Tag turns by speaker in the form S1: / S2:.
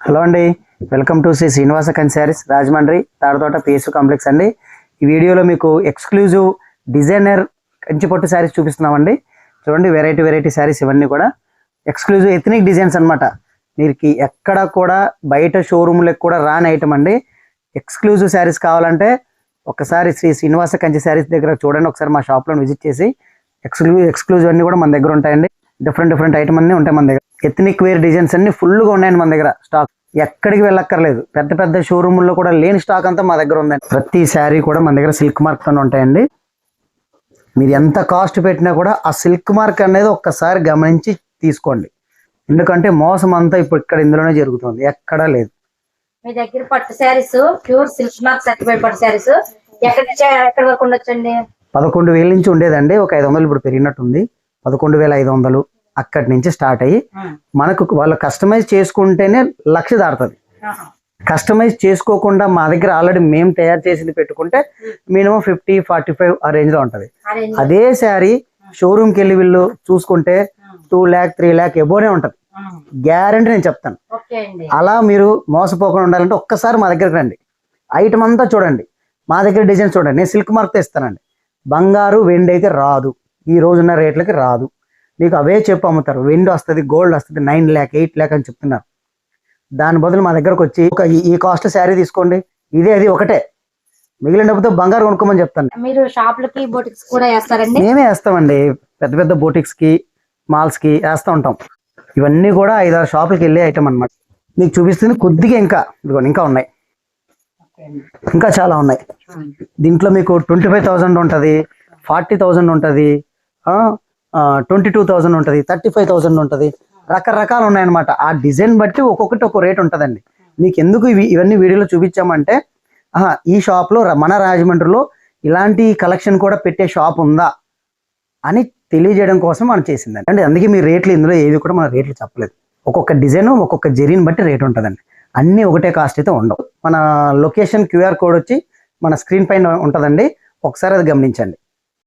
S1: Hello అండి welcome to Shri Srinivasa కన్సారీస్ Rajahmundry Tadathota PS complex అండి. ఈ వీడియోలో మీకు ఎక్స్క్లూజివ్ డిజైనర్ కంచిపట్టు శారీస్ చూపిస్తున్నామండి. చూడండి వెరైటీ వెరైటీ శారీస్ ఇవన్నీ కూడా. ఎక్స్క్లూజివ్ ఎథనిక్ డిజైన్స్ అన్నమాట. మీకు ఎక్కడ కూడా బయట షోరూమ్లకు కూడా రాని ఐటమ్ అండి. ఎక్స్క్లూజివ్ శారీస్ కావాలంటే ఒకసారి శ్రీ శ్రీనివాస కంచి శారీస్ దగ్గర చూడండి ఒకసారి మా షాప్లో విజిట్ చేసి. ఎక్స్క్లూ ఎక్స్క్లూజివ్ అన్ని కూడా మన దగ్గర ఉంటాయండి. డిఫరెంట్ డిఫరెంట్ ఐటమ్ అన్నీ ఉంటాయి మన దగ్గర. ఎథనిక్ వేర్ డిజైన్స్ అన్ని ఫుల్గా ఉన్నాయండి మన దగ్గర స్టాక్. ఎక్కడికి వెళ్ళక్కర్లేదు. పెద్ద పెద్ద షోరూముల్లో కూడా లేని స్టాక్ అంతా మా దగ్గర ఉందండి. ప్రతి శారీ కూడా మన దగ్గర సిల్క్ మార్క్తో ఉంటాయండి. మీరు ఎంత కాస్ట్ పెట్టినా కూడా ఆ సిల్క్ మార్క్ అనేది ఒక్కసారి గమనించి తీసుకోండి. ఎందుకంటే మోసం అంతా ఇప్పుడు ఇక్కడ ఇందులోనే జరుగుతుంది. ఎక్కడా లేదు.
S2: మీ దగ్గర పట్టు sarees pure silk mark certified పట్టు శారీస్. ఎక్కడి ఎక్కడి వరకు ఉండొచ్చండి?
S1: పదకొండు వేల నుంచి ఉండేదండి. ఒక ఐదు వందలు ఇప్పుడు పెరిగినట్టుంది. పదకొండు వేల ఐదు వందలు. అక్కడి నుంచి స్టార్ట్ అయ్యి మనకు వాళ్ళు కస్టమైజ్ చేసుకుంటేనే లక్ష దాడుతుంది కస్టమైజ్ చేసుకోకుండా మా దగ్గర ఆల్రెడీ మేము తయారు చేసింది పెట్టుకుంటే మినిమం ఫిఫ్టీ ఫార్టీ ఫైవ్ ఆ రేంజ్లో ఉంటది అదే శారీ షోరూమ్కి వెళ్ళి వీళ్ళు చూసుకుంటే టూ ల్యాక్ త్రీ ల్యాక్ ఎబోనే ఉంటది. గ్యారంటీ నేను చెప్తాను. అలా మీరు మోసపోకుండా ఉండాలంటే ఒక్కసారి మా దగ్గరికి రండి. ఐటమ్ అంతా చూడండి. మా దగ్గర డిజైన్ చూడండి. నేను సిల్క్ మార్క్ ఇస్తానండి బంగారు వెండి అయితే రాదు. ఈ రోజున్న రేట్లకి రాదు. మీకు అవే చెప్పు అమ్ముతారు. వెండి వస్తుంది గోల్డ్ వస్తుంది నైన్ ల్యాక్ ఎయిట్ ల్యాక్ అని చెప్తున్నారు. దాని బదులు మా దగ్గరకు వచ్చి ఒక ఈ- కాస్ట్ శారీ తీసుకోండి. ఇదే అది ఒకటే. మిగిలిన డబ్బుతో బంగారు కొనుక్కోమని చెప్తాను.
S2: మీరు షాపులకి బోటిక్స్ కూడా వేస్తారండి?
S1: మేమే వేస్తామండి. పెద్ద పెద్ద బోటిక్స్కి మాల్స్కి వేస్తూ ఉంటాం. ఇవన్నీ కూడా ఐదారు షాపులకి వెళ్ళే ఐటమ్ అన్నమాట. మీకు చూపిస్తుంది కొద్దిగా ఇంకా. ఇదిగోండి ఇంకా ఉన్నాయి. ఇంకా చాలా ఉన్నాయి. దీంట్లో మీకు ట్వంటీ ఫైవ్ థౌజండ్ ఉంటుంది ఫార్టీ థౌజండ్ ఉంటుంది. ట్వంటీ టూ థౌజండ్ ఉంటుంది థర్టీ ఫైవ్ థౌజండ్ ఉంటుంది. రకరకాలు ఉన్నాయన్నమాట. ఆ డిజైన్ బట్టి ఒక్కొక్కటి ఒక రేట్ ఉంటుందండి. మీకు ఎందుకు ఇవి ఇవన్నీ వీడియోలో చూపించామంటే ఆహా, ఈ షాప్లో మన రాజమండ్రిలో ఇలాంటి కలెక్షన్ కూడా పెట్టే షాప్ ఉందా అని తెలియజేయడం కోసం మనం చేసిందండి. అంటే అందుకే మీ రేట్లు ఇందులో ఏవి కూడా మన రేట్లు చెప్పలేదు. ఒక్కొక్క డిజైన్ ఒక్కొక్క జరీని బట్టి రేట్ ఉంటుందండి. అన్నీ ఒకటే కాస్ట్ అయితే ఉండవు. మన లొకేషన్ క్యూఆర్ కోడ్ వచ్చి మన స్క్రీన్ పైన ఉంటుందండి. ఒకసారి అది గమనించండి.